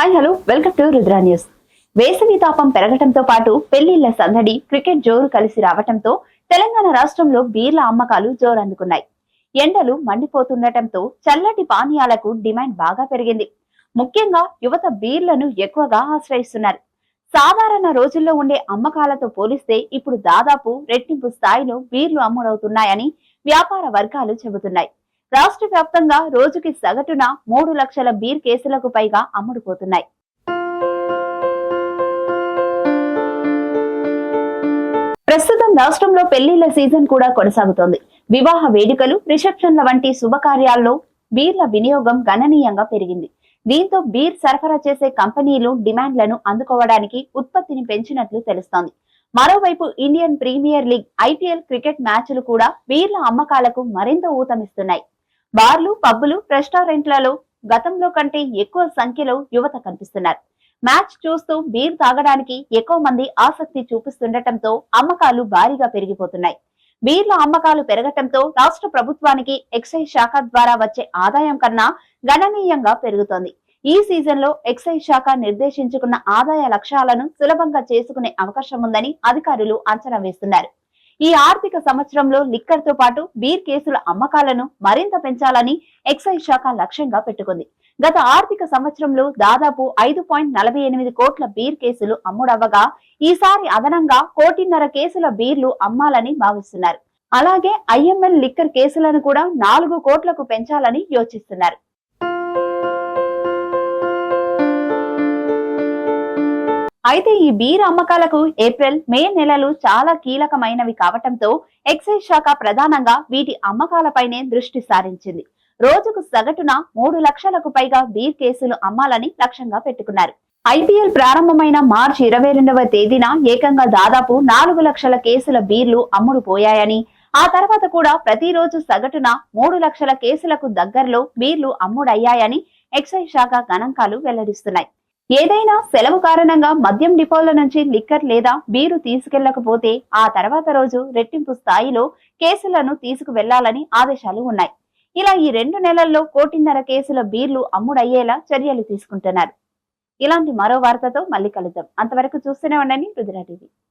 Hi hello welcome to Rudra news వేసవి తాపం పెరగటంతో పాటు పెళ్ళిళ్ళ సందడి క్రికెట్ జోరు కలిసి రావటంతో తెలంగాణ రాష్ట్రంలో బీర్ల అమ్మకాలు జోరందుకున్నాయి. ఎండలు మండిపోతుండటంతో చల్లటి పానీయాలకు డిమాండ్ బాగా పెరిగింది. ముఖ్యంగా యువత బీర్లను ఎక్కువగా ఆశ్రయిస్తున్నారు. సాధారణ రోజుల్లో ఉండే అమ్మకాలతో పోలిస్తే ఇప్పుడు దాదాపు రెట్టింపు స్థాయిలో బీర్లు అమ్ముడవుతున్నాయని వ్యాపార వర్గాలు చెబుతున్నాయి. రాష్ట్ర వ్యాప్తంగా రోజుకి సగటున మూడు లక్షల బీర్ కేసులకు పైగా అమ్ముడుపోతున్నాయి ప్రస్తుతం రాష్ట్రంలో పెళ్ళిళ్ళ సీజన్ కూడా కొనసాగుతోంది. వివాహ వేడుకలు రిసెప్షన్ల వంటి శుభకార్యాల్లో బీర్ల వినియోగం గణనీయంగా పెరిగింది. దీంతో బీర్ సరఫరా చేసే కంపెనీలు డిమాండ్లను అందుకోవడానికి ఉత్పత్తిని పెంచినట్లు తెలుస్తోంది. మరోవైపు Indian Premier League IPL cricket మ్యాచ్లు కూడా బీర్ల అమ్మకాలకు మరింత ఊతమిస్తున్నాయి. బార్లు పబ్బులు రెస్టారెంట్లలో గతంలో కంటే ఎక్కువ సంఖ్యలో యువత కనిపిస్తున్నారు. మ్యాచ్ చూస్తూ బీర్ తాగడానికి ఎక్కువ మంది ఆసక్తి చూపిస్తుండటంతో అమ్మకాలు భారీగా పెరిగిపోతున్నాయి. బీర్ల అమ్మకాలు పెరగటంతో రాష్ట్ర ప్రభుత్వానికి ఎక్సైజ్ శాఖ ద్వారా వచ్చే ఆదాయం కన్నా గణనీయంగా పెరుగుతోంది. ఈ సీజన్లో ఎక్సైజ్ శాఖ నిర్దేశించుకున్న ఆదాయ లక్ష్యాలను సులభంగా చేసుకునే అవకాశం ఉందని అధికారులు అంచనా వేస్తున్నారు. ఈ ఆర్థిక సంవత్సరంలో లిక్కర్తో పాటు బీర్ కేసుల అమ్మకాలను మరింత పెంచాలని ఎక్సైజ్ శాఖ లక్ష్యంగా పెట్టుకుంది. గత ఆర్థిక సంవత్సరంలో దాదాపు ఐదు పాయింట్ నలభై ఎనిమిది కోట్ల బీర్ కేసులు అమ్ముడవ్వగా ఈసారి అదనంగా కోటిన్నర కేసుల బీర్లు అమ్మాలని భావిస్తున్నారు. అలాగే ఐఎంఎల్ లిక్కర్ కేసులను కూడా నాలుగు కోట్లకు పెంచాలని యోచిస్తున్నారు. అయితే ఈ బీర్ అమ్మకాలకు ఏప్రిల్ మే నెలలు చాలా కీలకమైనవి కావటంతో ఎక్సైజ్ శాఖ ప్రధానంగా వీటి అమ్మకాలపైనే దృష్టి సారించింది. రోజుకు సగటున మూడు లక్షలకు పైగా బీర్ కేసులు అమ్మాలని లక్ష్యంగా పెట్టుకున్నారు. ఐపీఎల్ ప్రారంభమైన మార్చి ఇరవై రెండవ తేదీన ఏకంగా దాదాపు నాలుగు లక్షల కేసుల బీర్లు అమ్ముడు పోయాయని ఆ తర్వాత కూడా ప్రతిరోజు సగటున మూడు లక్షల కేసులకు దగ్గరలో బీర్లు అమ్ముడయ్యాయని ఎక్సైజ్ శాఖ గణాంకాలు వెల్లడిస్తున్నాయి. ఏదైనా సెలవు కారణంగా మద్యం డిపోల నుంచి లిక్కర్ లేదా బీరు తీసుకెళ్ళకపోతే ఆ తర్వాత రోజు రెట్టింపు స్థాయిలో కేసులను తీసుకువెళ్ళాలని ఆదేశాలు ఉన్నాయి. ఇలా ఈ రెండు నెలల్లో కోటిన్నర కేసుల బీర్లు అమ్ముడయ్యేలా చర్యలు తీసుకుంటున్నారు. ఇలాంటి మరో వార్తతో మళ్ళీ కలుద్దాం. అంతవరకు చూస్తూనే ఉండండి. రుద్రా టీవీ.